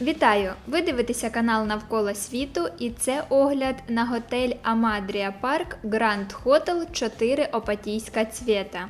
Вітаю! Ви дивитеся канал Навколо світу і це огляд на готель Амадрія Парк Гранд Хотел 4 Опатійська Цвєта.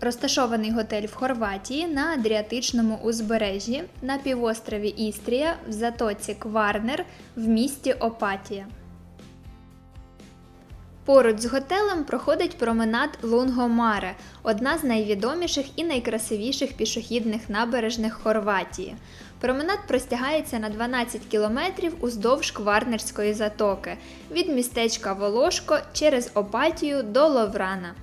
Розташований готель в Хорватії на Адріатичному узбережжі на півострові Істрія в затоці Кварнер в місті Опатія. Поруч з готелем проходить променад Лунгомаре, одна з найвідоміших і найкрасивіших пішохідних набережних Хорватії. Променад простягається на 12 кілометрів уздовж Кварнерської затоки від містечка Волошко через Опатію до Ловрана.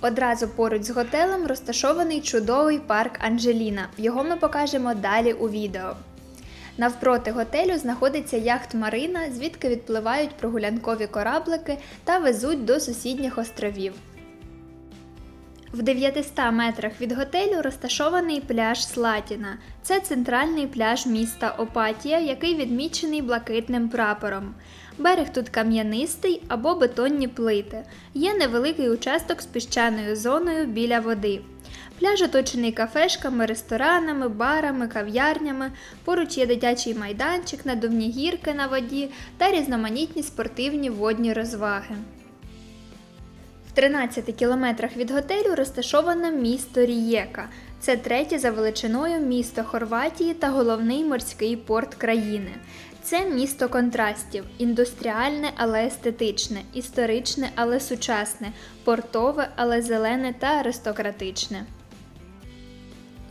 Одразу поруч з готелем розташований чудовий парк Анджеліна. Його ми покажемо далі у відео. Навпроти готелю знаходиться яхт Марина, звідки відпливають прогулянкові кораблики та везуть до сусідніх островів. В 900 метрах від готелю розташований пляж Слатіна. Це центральний пляж міста Опатія, який відмічений блакитним прапором. Берег тут кам'янистий або бетонні плити. Є невеликий участок з піщаною зоною біля води. Пляж оточений кафешками, ресторанами, барами, кав'ярнями. Поруч є дитячий майданчик, надувні гірки на воді та різноманітні спортивні водні розваги. В 13 кілометрах від готелю розташоване місто Рієка. Це третє за величиною місто Хорватії та головний морський порт країни. Це місто контрастів: індустріальне, але естетичне, історичне, але сучасне, портове, але зелене та аристократичне.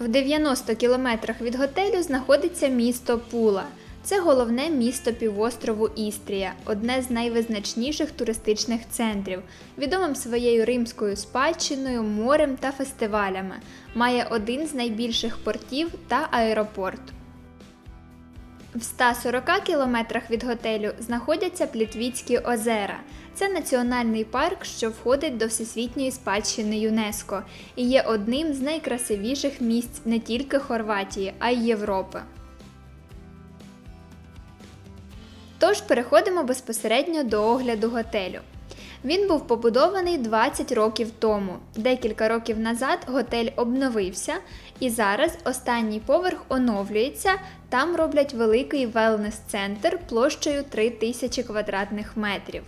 В 90 кілометрах від готелю знаходиться місто Пула. Це головне місто півострову Істрія, одне з найвизначніших туристичних центрів, відомим своєю римською спадщиною, морем та фестивалями. Має один з найбільших портів та аеропорт. В 140 кілометрах від готелю знаходяться Плітвіцькі озера. Це національний парк, що входить до Всесвітньої спадщини ЮНЕСКО і є одним з найкрасивіших місць не тільки Хорватії, а й Європи. Тож переходимо безпосередньо до огляду готелю. Він був побудований 20 років тому. Декілька років назад готель обновився, і зараз останній поверх оновлюється. Там роблять великий велнес-центр площею 3000 квадратних метрів.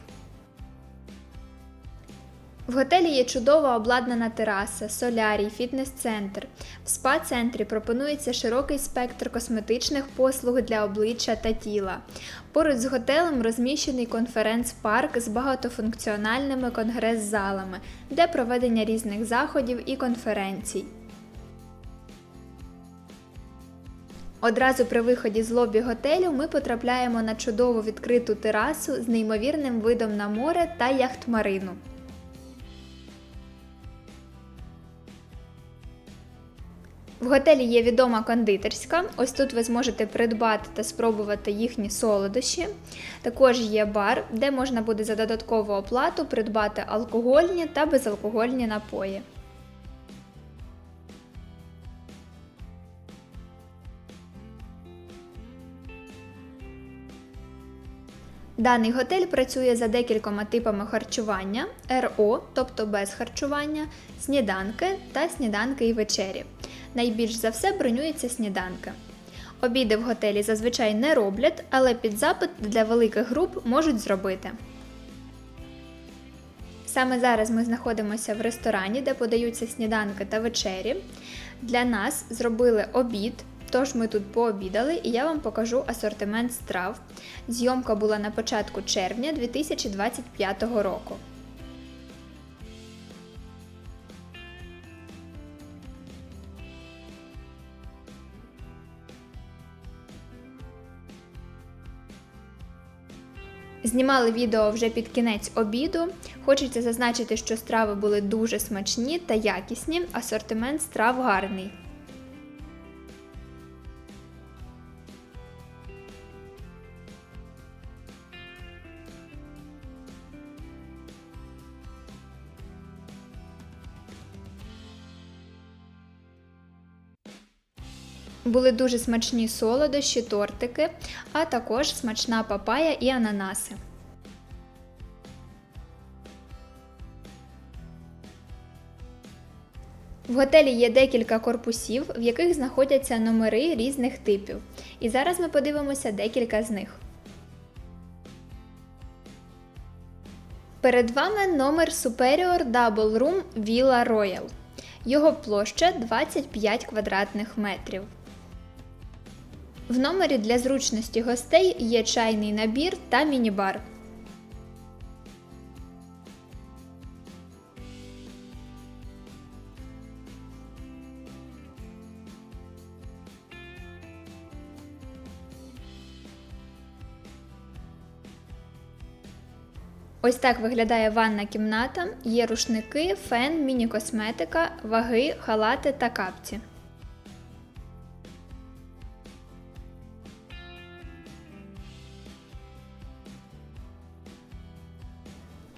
В готелі є чудово обладнана тераса, солярій, фітнес-центр. В спа-центрі пропонується широкий спектр косметичних послуг для обличчя та тіла. Поруч з готелем розміщений конференц-парк з багатофункціональними конгрес-залами, де проведення різних заходів і конференцій. Одразу при виході з лобі готелю ми потрапляємо на чудову відкриту терасу з неймовірним видом на море та яхт-марину. В готелі є відома кондитерська. Ось тут ви зможете придбати та спробувати їхні солодощі. Також є бар, де можна буде за додаткову оплату придбати алкогольні та безалкогольні напої. Даний готель працює за декількома типами харчування: РО, тобто без харчування, сніданки та сніданки і вечері. Найбільш за все бронюються сніданки. Обіди в готелі зазвичай не роблять, але під запит для великих груп можуть зробити. Саме зараз ми знаходимося в ресторані, де подаються сніданки та вечері. Для нас зробили обід, тож ми тут пообідали і я вам покажу асортимент страв. Зйомка була на початку червня 2025 року. Знімали відео вже під кінець обіду. Хочеться зазначити, що страви були дуже смачні та якісні, асортимент страв гарний. Були дуже смачні солодощі, тортики, а також смачна папая і ананаси. В готелі є декілька корпусів, в яких знаходяться номери різних типів. І зараз ми подивимося декілька з них. Перед вами номер Superior Double Room Villa Royal. Його площа 25 квадратних метрів. В номері для зручності гостей є чайний набір та міні-бар. Ось так виглядає ванна кімната. Є рушники, фен, міні-косметика, ваги, халати та капці.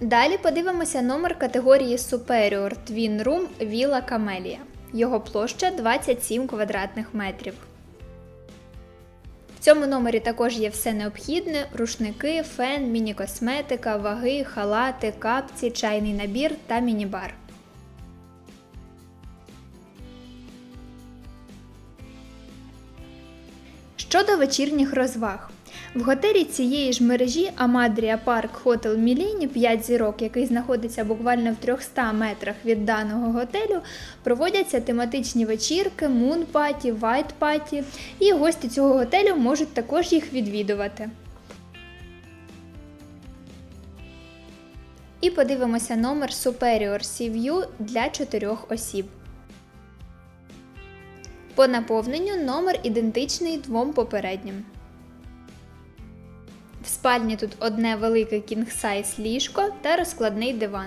Далі подивимося номер категорії Superior Twin Room Villa Camellia. Його площа 27 квадратних метрів. В цьому номері також є все необхідне: рушники, фен, міні-косметика, ваги, халати, капці, чайний набір та міні-бар. Щодо вечірніх розваг. В готелі цієї ж мережі Amadria Park Hotel Millennium 5 зірок, який знаходиться буквально в 300 метрах від даного готелю, проводяться тематичні вечірки, мун-паті, вайт-паті, і гості цього готелю можуть також їх відвідувати. І подивимося номер Superior Sea View для 4 осіб. По наповненню номер ідентичний двом попереднім. Спальні тут одне велике кінг-сайз ліжко та розкладний диван.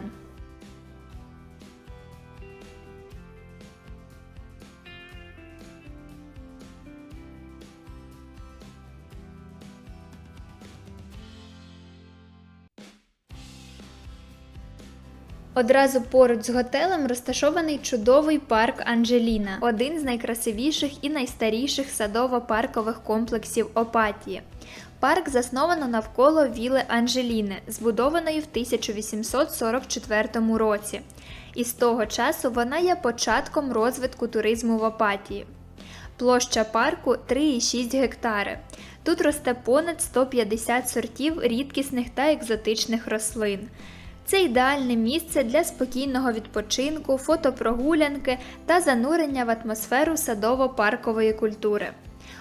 Одразу поруч з готелем розташований чудовий парк Анджеліна, один з найкрасивіших і найстаріших садово-паркових комплексів Опатії. Парк засновано навколо віли Анджеліни, збудованої в 1844 році, і з того часу вона є початком розвитку туризму в Опатії. Площа парку 3,6 гектари. Тут росте понад 150 сортів рідкісних та екзотичних рослин. Це ідеальне місце для спокійного відпочинку, фотопрогулянки та занурення в атмосферу садово-паркової культури.